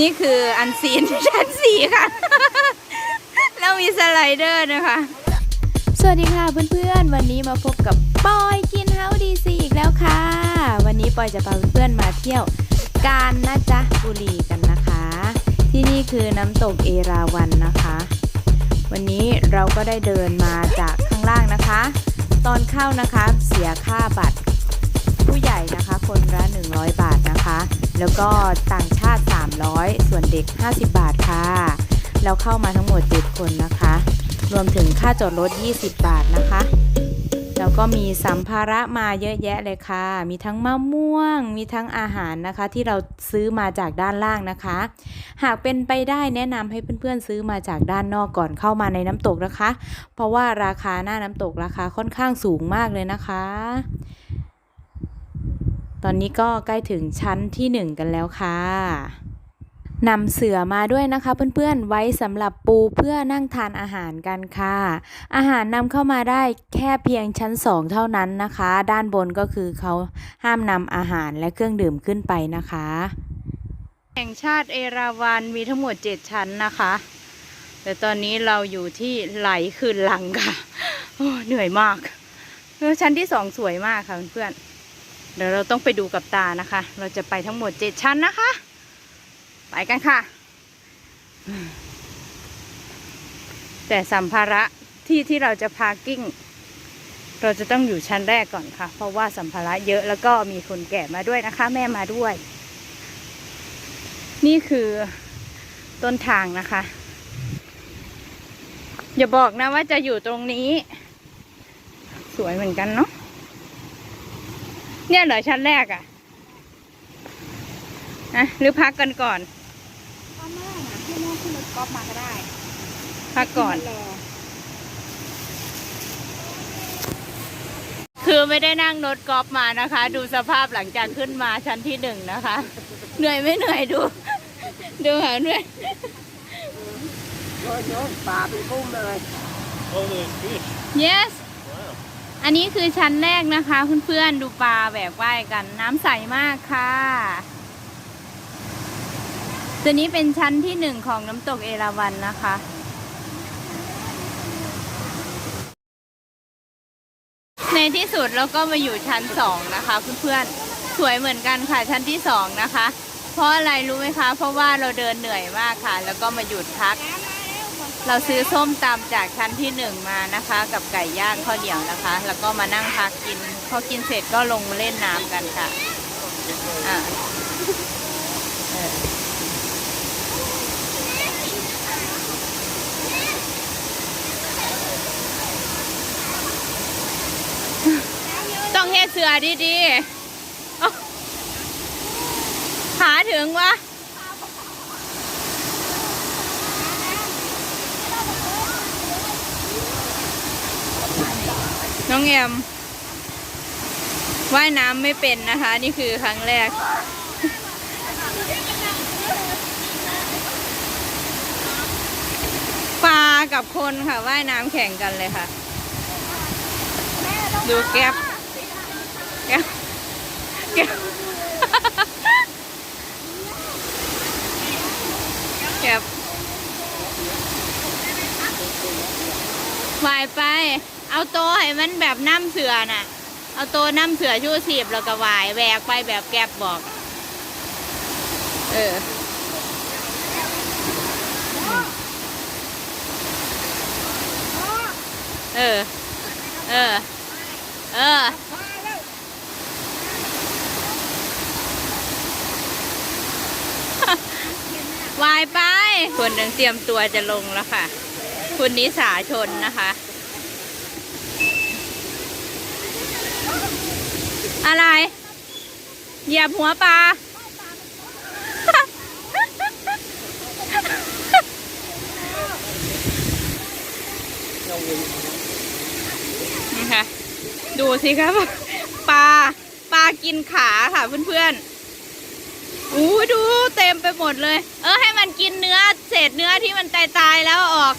นี่คืออันซีนชั้นสี่ค่ะ แล้วมีสไลเดอร์นะคะ สวัสดีค่ะเพื่อนๆ วันนี้มาพบกับปอยกินเฮาดีซีอีกแล้วค่ะ วันนี้ปอยจะพาเพื่อนๆมาเที่ยวกาญนะจ๊ะบุรีกันนะคะ ที่นี่คือน้ำตกเอราวันนะคะ วันนี้เราก็ได้เดินมาจากข้างล่างนะคะ ตอนเข้านะคะเสียค่าบัตร ผู้ใหญ่นะคะ คนละ 100 บาทนะคะ แล้วก็ต่างชาติ 300 ส่วนเด็ก 50 บาทค่ะแล้วเข้ามาทั้งหมด 7 คนนะคะ รวมถึงค่าจอดรถ 20 บาทนะคะ แล้วก็มีสัมภาระมาเยอะแยะเลยค่ะ มีทั้งมะม่วง มีทั้งอาหารนะคะ ที่เราซื้อมาจากด้านล่างนะคะ หากเป็นไปได้แนะนำให้เพื่อนๆซื้อมาจากด้านนอกก่อนเข้ามาในน้ำตกนะคะ เพราะว่าราคาหน้าน้ำตกราคาค่อนข้างสูงมากเลยนะคะ ตอนนี้ก็ใกล้ถึงชั้นที่หนึ่งกันแล้วค่ะนำเสือมาด้วยนะคะเพื่อนๆไว้สำหรับปูเพื่อนั่งทานอาหารกันค่ะ อาหารนำเข้ามาได้แค่เพียงชั้นสองเท่านั้นนะคะ ด้านบนก็คือเขาห้ามนำอาหารและเครื่องดื่มขึ้นไปนะคะ แห่งชาติเอราวันมีทั้งหมด 7 ชั้นนะคะ แต่ตอนนี้เราอยู่ที่ไหลคืนหลังค่ะเหนื่อยมากชั้นที่สองสวยมากค่ะเพื่อนๆ เดี๋ยวเราต้องไปดูกับตานะคะ เราจะไปทั้งหมดเจ็ดชั้นนะคะ ไปกันค่ะ แต่สัมภาระที่ที่เราจะพากิ้ง เราจะต้องอยู่ชั้นแรกก่อนค่ะ เพราะว่าสัมภาระเยอะแล้วก็มีคนแก่มาด้วยนะคะ แม่มาด้วย นี่คือต้นทางนะคะ อย่าบอกนะว่าจะอยู่ตรงนี้ สวยเหมือนกันเนาะ เนี่ยเหรอชั้นแรกอะอะหรือพักกันก่อนก็ไม่ได้นะให้แม่ขึ้นรถกอล์ฟมาก็ได้ พักก่อน รอคือไม่ได้นั่งรถกอล์ฟมานะคะ ดูสภาพหลังจากขึ้นมาชั้นที่หนึ่งนะคะ เหนื่อยไม่เหนื่อยดู ดูค่ะเหนื่อยโอ้ยโยนปลาเป็นกุ้งเลย Oh, there's fish. yes Wow. อันนี้คือชั้นแรกนะคะเพื่อนๆดูปลาแหวกว่ายกันน้ำใสมากค่ะ ตัวนี้เป็นชั้นที่หนึ่งของน้ำตกเอราวัณนะคะในที่สุดเราก็มาอยู่ชั้นสองนะคะเพื่อนๆสวยเหมือนกันค่ะชั้นที่สองนะคะ เพราะอะไรรู้ไหมคะ เพราะว่าเราเดินเหนื่อยมากค่ะ แล้วก็มาหยุดพัก เราซื้อส้มตำจากชั้นที่หนึ่งมานะคะ กับไก่ย่างข้าวเหนียวนะคะ แล้วก็มานั่งพักกิน พอกินเสร็จก็ลงมาเล่นน้ำกันค่ะอะต้องเฮ็ดเสือดีๆเอ้าขาถึงวะ น้องแอมว่ายน้ำไม่เป็นนะคะ นี่คือครั้งแรก ปลากับคนค่ะว่ายน้ำแข่งกันเลยค่ะ ดูแก๊บแก๊บแก๊บแก๊บวายไป เอาโตให้มันแบบน้ำเสือน่ะ เอาโตน้ำเสือชูสีบแล้วก็วายแวกไปแบบแกบบอก เออเออ เออ เออ วายไป คนหนึ่งเตรียมตัวจะลงแล้วค่ะ คุณนิสาชนนะคะ อะไร เหยียบหัวปลา นี่ค่ะ ดูสิครับปลาปลากินขาค่ะเพื่อนๆอู้ดูเต็มไปหมดเลย เออให้มันกินเนื้อ เศษเนื้อที่มันตายๆแล้วออก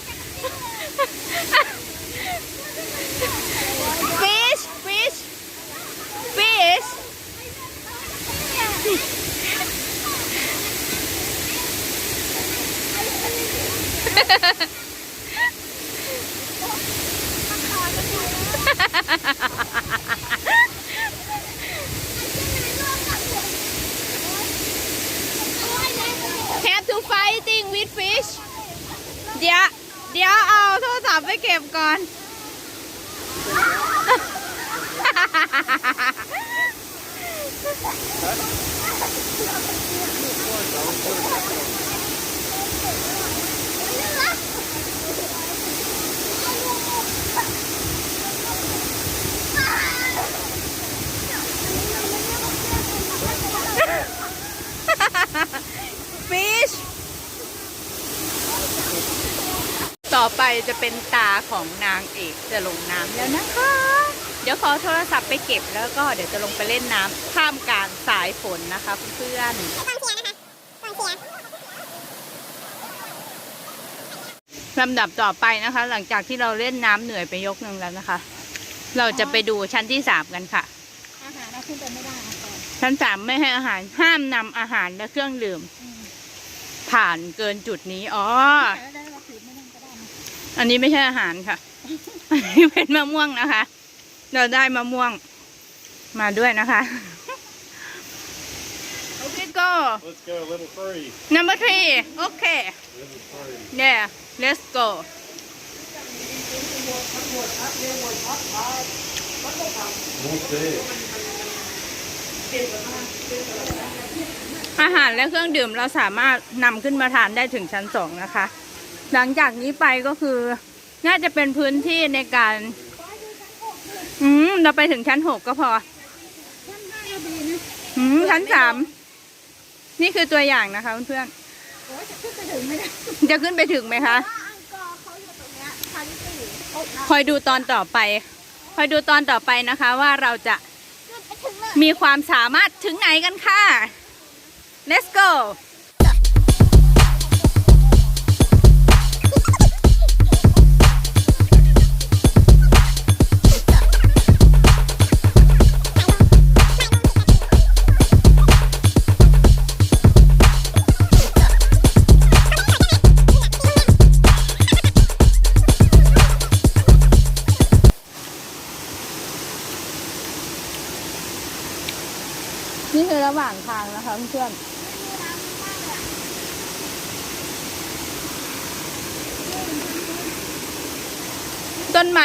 fish fish fish Have to fighting with fish เดี๋ยวเดี๋ยวเอาโทรศัพท์ไปเก็บก่อน fish ต่อไปจะเป็นตาของนางเอกจะลงน้ำแล้วนะคะ เดี๋ยวขอโทรศัพท์ไปเก็บแล้วก็เดี๋ยวจะลงไปเล่นน้ำท่ามกลางสายฝนนะคะเพื่อนๆลำดับต่อไปนะคะ หลังจากที่เราเล่นน้ำเหนื่อยไปยกนึงแล้วนะคะ เราจะไปดูชั้นที่สามกันค่ะอาหารเราขึ้นไปไม่ได้ ชั้นสามไม่ให้อาหารห้ามนำอาหารและเครื่องดื่ม ผ่านเกินจุดนี้ อ๋อแต่แล้วเราถือไม่นั่งก็ได้นะอันนี้ไม่ใช่อาหารค่ะ อันนี้เป็นมะม่วงนะคะ เราได้มะม่วงมาด้วยนะคะ โอเค go Let's go, level three. number three โอเค Level three. yeah let's go มูสเต้ อาหารและเครื่องดื่มเราสามารถนำขึ้นมาทานได้ถึงชั้นสองนะคะ หลังจากนี้ไปก็คือน่าจะเป็นพื้นที่ในการ อืมเราไปถึงชั้นหกก็พอ อืมชั้นสามนี่คือตัวอย่างนะคะเพื่อนจะขึ้นไปถึงไม่ได้ๆจะขึ้นไปถึงไหมคะคอยดูตอนต่อไป คอยดูตอนต่อไปนะคะว่าเราจะ มีความสามารถถึงไหนกันค่ะ let's go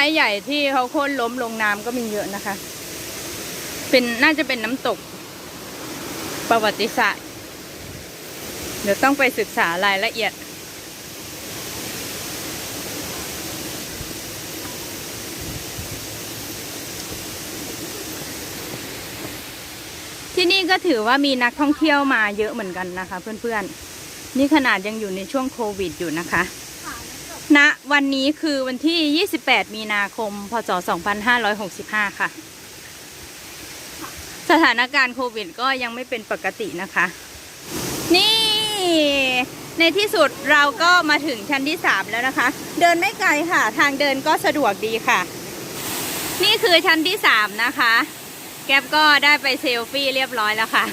ม้ใหญ่ที่เขาโค่นล้มลงน้ำก็มีเยอะนะคะ เป็นน่าจะเป็นน้ำตก ประวัติศาสตร์ เดี๋ยวต้องไปศึกษารายละเอียด ที่นี่ก็ถือว่ามีนักท่องเที่ยวมาเยอะเหมือนกันนะคะ เพื่อนๆ นี่ขนาดยังอยู่ในช่วงโควิดอยู่นะคะ ณวันนี้คือวันที่ 28 มีนาคม พศ 2565 ค่ะ สถานการณ์โควิดก็ยังไม่เป็นปกตินะคะ นี่ ในที่สุดเราก็มาถึงชั้นที่ 3 แล้วนะคะ เดินไม่ไกลค่ะ ทางเดินก็สะดวกดีค่ะ นี่คือชั้นที่ 3 นะคะ แก๊ปก็ได้ไปเซลฟี่เรียบร้อยแล้วค่ะ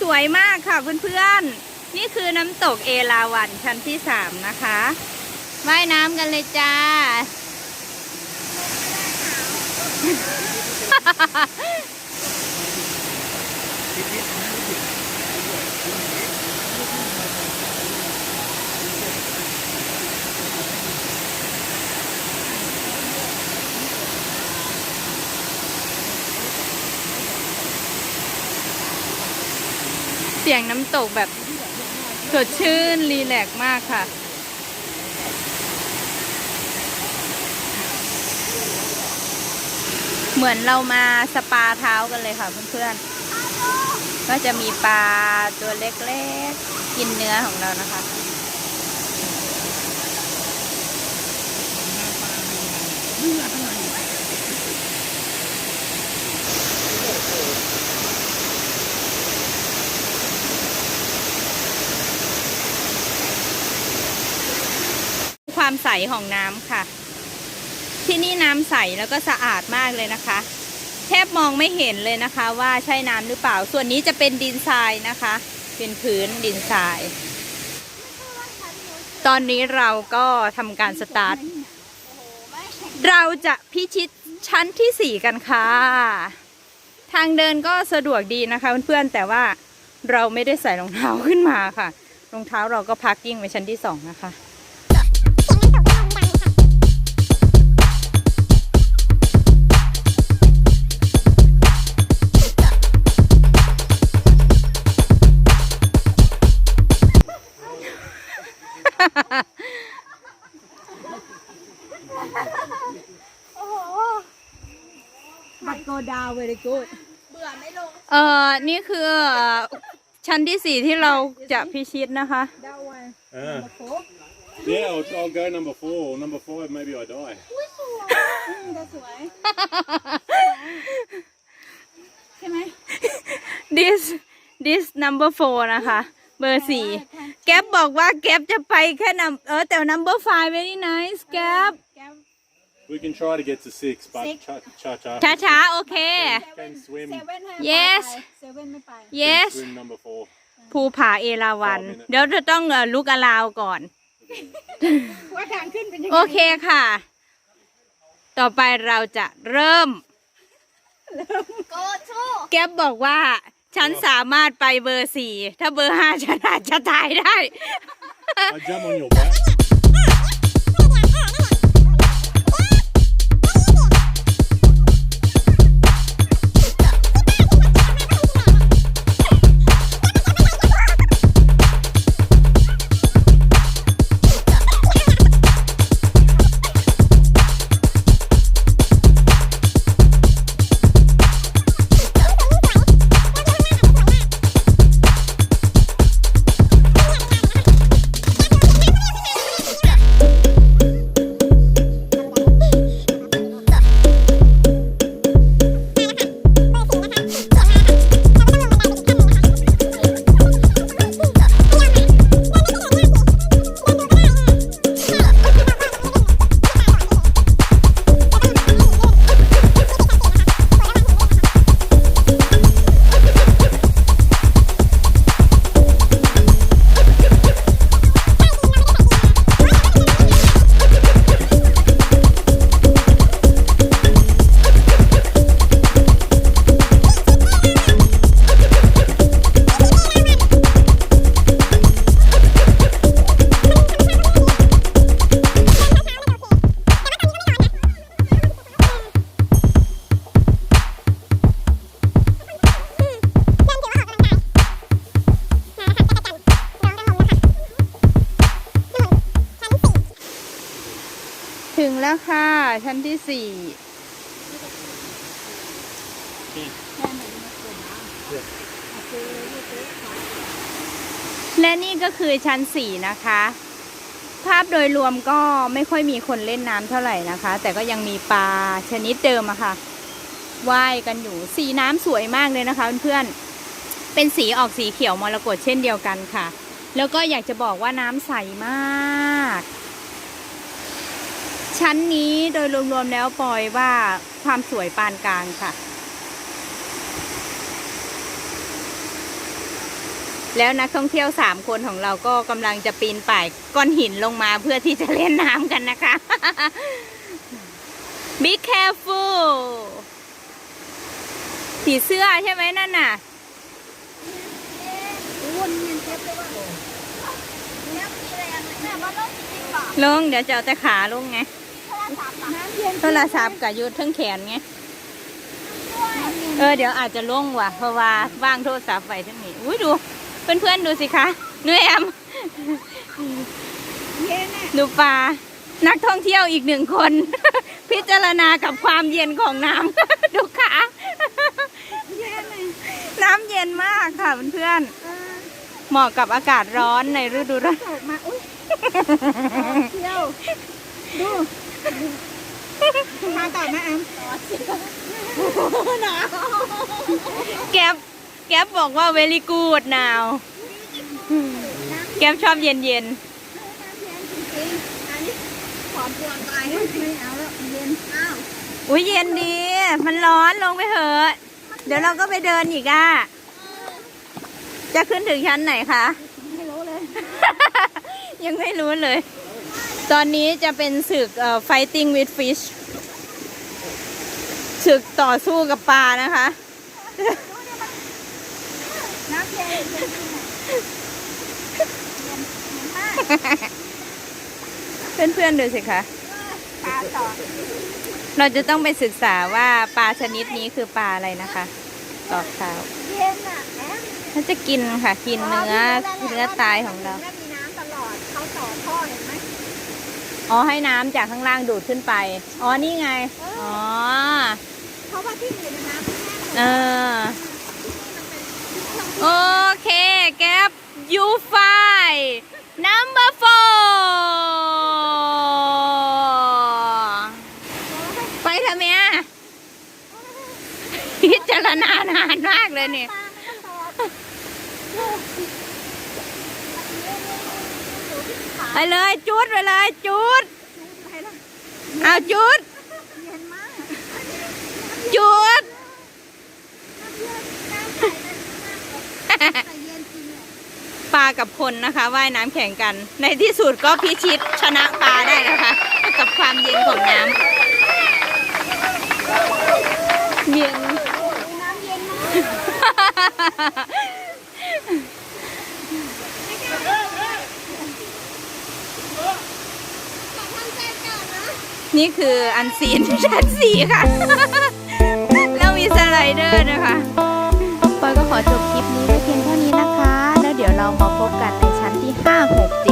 สวยมากค่ะเพื่อนๆ นี่คือน้ำตกเอราวันชั้นที่สามนะคะว่ายน้ำกันเลยจ้า เสียงน้ำตกแบบ สดชื่น รีแลกซ์มากค่ะ เหมือนเรามาสปาเท้ากันเลยค่ะเพื่อนๆ ก็จะมีปลาตัวเล็กๆ กินเนื้อของเรานะคะ ความใสของน้ำค่ะ ที่นี่น้ำใสแล้วก็สะอาดมากเลยนะคะ แทบมองไม่เห็นเลยนะคะ ว่าใช่น้ำหรือเปล่า ส่วนนี้จะเป็นดินทรายนะคะ เป็นพื้นดินทราย ตอนนี้เราก็ทำการสตาร์ทเราจะพิชิตชั้นที่สี่กันค่ะ ทางเดินก็สะดวกดีนะคะเพื่อนๆแต่ว่าเราไม่ได้ใส่รองเท้าขึ้นมาค่ะรองเท้าเราก็พักกิ้งไว้ชั้นที่สองนะคะ ดาวเวลิกูดเอ่อนี่คือเอ่อชั้นที่สี่ที่เราจะพิชิตนะคะ ดาววัน Uh, โค yeah, I'll, I'll go number four. Number five, maybe I die. จะสวย ใช่ไหม this this number four นะคะ เบอร์สี่แก๊ปบอกว่าแก๊ปจะไปแค่นำเออแต่ number five very nice แก๊ปแก้ว We can try to get to six, but Six. cha cha cha. ช้าช้าๆโอเค Can swim. เซเว่นให้ Yes เซเว่นไม่ไป yes Swim number four. ภูผาเอราวัน Five minutes เดี๋ยวจะต้องลุกอลาวก่อน ว่าทางขึ้นเป็นยังไงโอเคค่ะ ต่อไปเราจะเริ่ม โกทูแก๊ปบอกว่า ฉันสามารถไปเบอร์สี่ ถ้าเบอร์ห้าฉันอาจจะตายได้ I jump on your back. แล้วค่ะ ชั้นที่สี่และนี่ก็คือชั้นสี่นะคะ ภาพโดยรวมก็ไม่ค่อยมีคนเล่นน้ำเท่าไหร่นะคะ แต่ก็ยังมีปลาชนิดเดิมอะค่ะว่ายกันอยู่สีน้ำสวยมากเลยนะคะเพื่อนๆเป็นสีออกสีเขียวมรกตเช่นเดียวกันค่ะ แล้วก็อยากจะบอกว่าน้ำใสมาก ชั้นนี้โดยรวมๆแล้วปอยว่าความสวยปานกลางค่ะ แล้วนักท่องเที่ยวสามคนของเราก็กำลังจะปีนป่ายก้อนหินลงมาเพื่อที่จะเล่นน้ำกันนะคะ Be careful ผีเสื้อใช่ไหมนั่นน่ะวนเงินเจ็บเลยว่าเนี่ยมีแรงเลยแม่ว่าเลิกจริงๆป่ะลงเดี๋ยวจะเอาแต่ขาลงไงน้ำเย็น โทรศัพท์กับยุดทั้งแขนไง เออเดี๋ยวอาจจะล่วงว่ะ เพราะว่าว่างโทรศัพท์ไว้ทั้งนี้ อุ้ยดู เพื่อนๆดูสิคะนูแอมเย็นอะดูปลา นักท่องเที่ยวอีกหนึ่งคน พิจารณากับความเย็นของน้ำดูขาเย็นเลยน้ำเย็นมากค่ะเพื่อนๆเหมาะกับอากาศร้อนในฤดูร้อนตกมาอุ้ยเที่ยวดู มาต่อนะแอมหนาวแก๊บแก๊บบอกว่า very good now แก๊บชอบเย็นเย็นน้ำเย็นจริงๆอันนี้ขอปวดตายไม่เอาแล้วเย็นอ้าวๆอุ้ยเย็นดี มันร้อนลงไปเถอะ เดี๋ยวเราก็ไปเดินอีกอะ จะขึ้นถึงชั้นไหนคะ ไม่รู้เลย ยังไม่รู้เลย ตอนนี้จะเป็นศึกเอ่อ fighting with fish ศึกต่อสู้กับปลานะคะน้ำเย็นเย็นจริงอะเย็นเย็นมากเพื่อนๆดูสิคะปลาต่อเราจะต้องไปศึกษาว่าปลาชนิดนี้คือปลาอะไรนะคะต่อข่าวเย็นอะแอมเขาจะกินค่ะ กินเนื้อเนื้อตายของเราแล้วมีน้ำตลอดเขาต่อท่อเห็นไหม อ๋อให้น้ำจากข้างล่างดูดขึ้นไป อ๋อนี่ไง อ๋อ เพราะว่าที่อื่นน้ำไม่แห้งเออ โอเคแก๊ปยูไฟ number four ไปทำไมอะพิจารณานานมากเลยเนี่ย ปลามันก็ต่อ ไป เลยจุดไปเลยจุดเอาจุดจุดปลากับคนนะคะว่ายน้ำแข่งกัน ในที่สุดก็พิชิตชนะปลาได้นะคะ กับความเย็นของน้ำ นี่คืออันซีนชั้นสี่ค่ะ แล้วมีสไลเดอร์นะคะปอยก็ขอจบคลิปนี้ไว้เพียงเท่านี้นะคะ แล้วเดี๋ยวเรามาพบกันในชั้นที่ห้า5 6